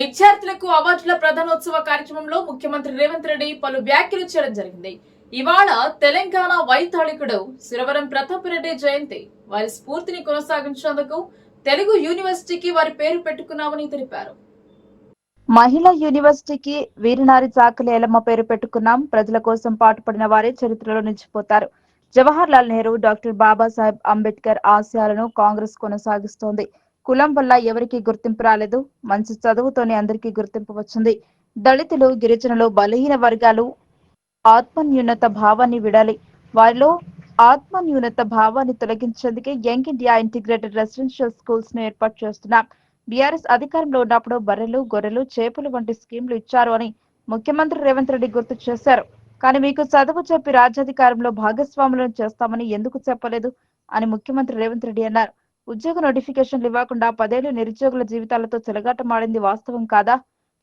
విద్యార్థులకు అవార్డుల ప్రధానోత్సవ కార్యక్రమంలో ముఖ్యమంత్రి రేవంత్ రెడ్డి పలు వ్యాఖ్యలు చేయడం జరిగింది. ఇవాళ తెలంగాణ వైతాళికుడు సురవరం ప్రతాప్ రెడ్డి జయంతి. వారి స్ఫూర్తిని కొనసాగించేందుకు తెలుగు యూనివర్సిటీకి వారి పేరు పెట్టుకున్నామని తెలిపారు. మహిళా యూనివర్సిటీకి వీరనారి చాకలి ఎలమ్మ పేరు పెట్టుకున్నాం. ప్రజల కోసం పాటుపడిన వారే చరిత్రలో నిలిచిపోతారు. జవహర్ లాల్ నెహ్రూ డాక్టర్ బాబాసాహెబ్ అంబేద్కర్ ఆశయాలను కాంగ్రెస్ కొనసాగిస్తోంది. కులం వల్ల ఎవరికి గుర్తింపు రాలేదు. మంచి చదువుతోనే అందరికీ గుర్తింపు వచ్చింది. దళితులు గిరిజనులు బలహీన వర్గాలు ఆత్మన్యూనత భావాన్ని విడాలి. వారిలో ఆత్మన్యూనత భావాన్ని తొలగించేందుకే యంగ్ ఇండియా ఇంటిగ్రేటెడ్ రెసిడెన్షియల్ స్కూల్స్ను ఏర్పాటు చేస్తున్నాం. బీఆర్ఎస్ అధికారంలో ఉన్నప్పుడు బర్రెలు గొర్రెలు చేపలు వంటి స్కీమ్లు ఇచ్చారు అని ముఖ్యమంత్రి రేవంత్ రెడ్డి గుర్తు చేశారు. కానీ మీకు చదువు చెప్పి రాజ్యాధికారంలో భాగస్వాములను చేస్తామని ఎందుకు చెప్పలేదు అని ముఖ్యమంత్రి రేవంత్ రెడ్డి అన్నారు. ఉద్యోగ నోటిఫికేషన్లు ఇవ్వకుండా పదేళ్ళు నిరుద్యోగుల జీవితాలతో చెలగాటమాడింది వాస్తవం కాదా?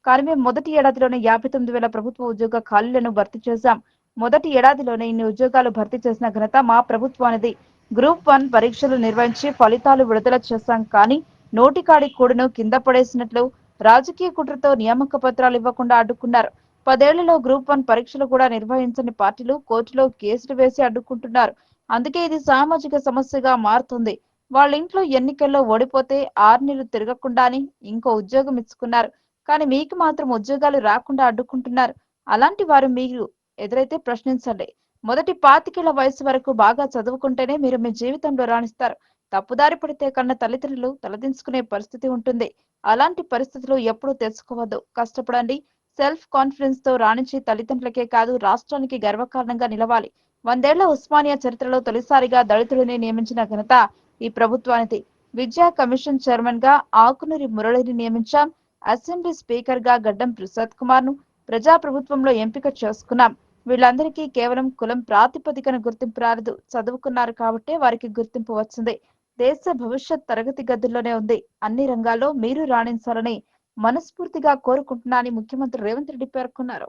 కానీ మేము మొదటి ఏడాదిలోనే యాభై తొమ్మిది వేల ప్రభుత్వ ఉద్యోగ ఖాళీలను భర్తీ చేశాం. మొదటి ఏడాదిలోనే ఇన్ని ఉద్యోగాలు భర్తీ చేసిన ఘనత మా ప్రభుత్వానిది. గ్రూప్ వన్ పరీక్షలు నిర్వహించి ఫలితాలు విడుదల చేశాం కానీ నోటికాడి కూడును కింద పడేసినట్లు రాజకీయ కుట్రతో నియామక పత్రాలు ఇవ్వకుండా అడ్డుకున్నారు. పదేళ్ళలో గ్రూప్ వన్ పరీక్షలు కూడా నిర్వహించని పార్టీలు కోర్టులో కేసులు వేసి అడ్డుకుంటున్నారు. అందుకే ఇది సామాజిక సమస్యగా మారుతుంది. వాళ్ళ ఇంట్లో ఎన్నికల్లో ఓడిపోతే ఆరు నెలలు తిరగకుండానే ఇంకో ఉద్యోగం ఇచ్చుకున్నారు. కానీ మీకు మాత్రం ఉద్యోగాలు రాకుండా అడ్డుకుంటున్నారు. అలాంటి వారు మీరు ఎదురైతే ప్రశ్నించండి. మొదటి పాతికేళ్ళ వయసు వరకు బాగా చదువుకుంటేనే మీరు మీ జీవితంలో రాణిస్తారు. తప్పుదారి పడితే కన్న తల్లిదండ్రులు తలదించుకునే పరిస్థితి ఉంటుంది. అలాంటి పరిస్థితులు ఎప్పుడూ తెచ్చుకోవద్దు. కష్టపడండి. సెల్ఫ్ కాన్ఫిడెన్స్తో రాణించి తల్లిదండ్రులకే కాదు రాష్ట్రానికి గర్వకారణంగా నిలవాలి. వందేళ్ళ ఉస్మానియా చరిత్రలో తొలిసారిగా దళితుడిని నియమించిన ఘనత ఈ ప్రభుత్వానిది విద్యా కమిషన్ చైర్మన్గా ఆకునూరి మురళిని నియమించాం. అసెంబ్లీ స్పీకర్గా గడ్డం ప్రసాద్ కుమార్ను ప్రజా ప్రభుత్వంలో ఎంపిక చేసుకున్నాం. వీళ్ళందరికీ కేవలం కులం ప్రాతిపదికన గుర్తింపు రాలేదు. చదువుకున్నారు కాబట్టే వారికి గుర్తింపు వచ్చింది. దేశ భవిష్యత్ తరగతి గదుల్లోనే ఉంది. అన్ని రంగాల్లో మీరు రాణించాలని మనస్ఫూర్తిగా కోరుకుంటున్నానని ముఖ్యమంత్రి రేవంత్ రెడ్డి పేర్కొన్నారు.